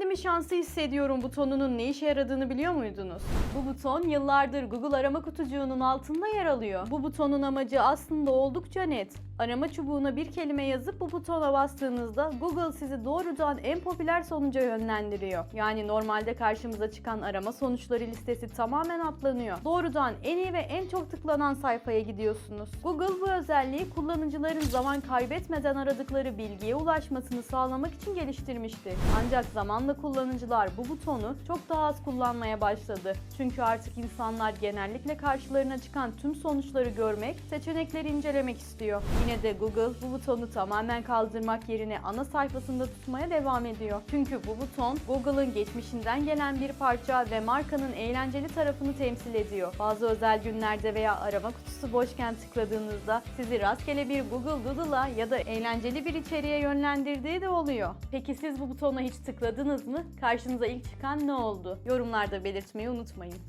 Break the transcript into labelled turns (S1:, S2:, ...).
S1: kendimi şanslı hissediyorum butonunun ne işe yaradığını biliyor muydunuz? Bu buton yıllardır Google arama kutucuğunun altında yer alıyor. Bu butonun amacı aslında oldukça net. Arama çubuğuna bir kelime yazıp bu butona bastığınızda Google sizi doğrudan en popüler sonuca yönlendiriyor. Yani normalde karşımıza çıkan arama sonuçları listesi tamamen atlanıyor. Doğrudan en iyi ve en çok tıklanan sayfaya gidiyorsunuz. Google bu özelliği kullanıcıların zaman kaybetmeden aradıkları bilgiye ulaşmasını sağlamak için geliştirmişti. Ancak zamanla kullanıcılar bu butonu çok daha az kullanmaya başladı. Çünkü artık insanlar genellikle karşılarına çıkan tüm sonuçları görmek, seçenekleri incelemek istiyor. Yine de Google bu butonu tamamen kaldırmak yerine ana sayfasında tutmaya devam ediyor. Çünkü bu buton Google'ın geçmişinden gelen bir parça ve markanın eğlenceli tarafını temsil ediyor. Bazı özel günlerde veya arama kutusu boşken tıkladığınızda sizi rastgele bir Google Doodle'a ya da eğlenceli bir içeriğe yönlendirdiği de oluyor. Peki siz bu butona hiç tıkladınız mı? Karşınıza ilk çıkan ne oldu? Yorumlarda belirtmeyi unutmayın.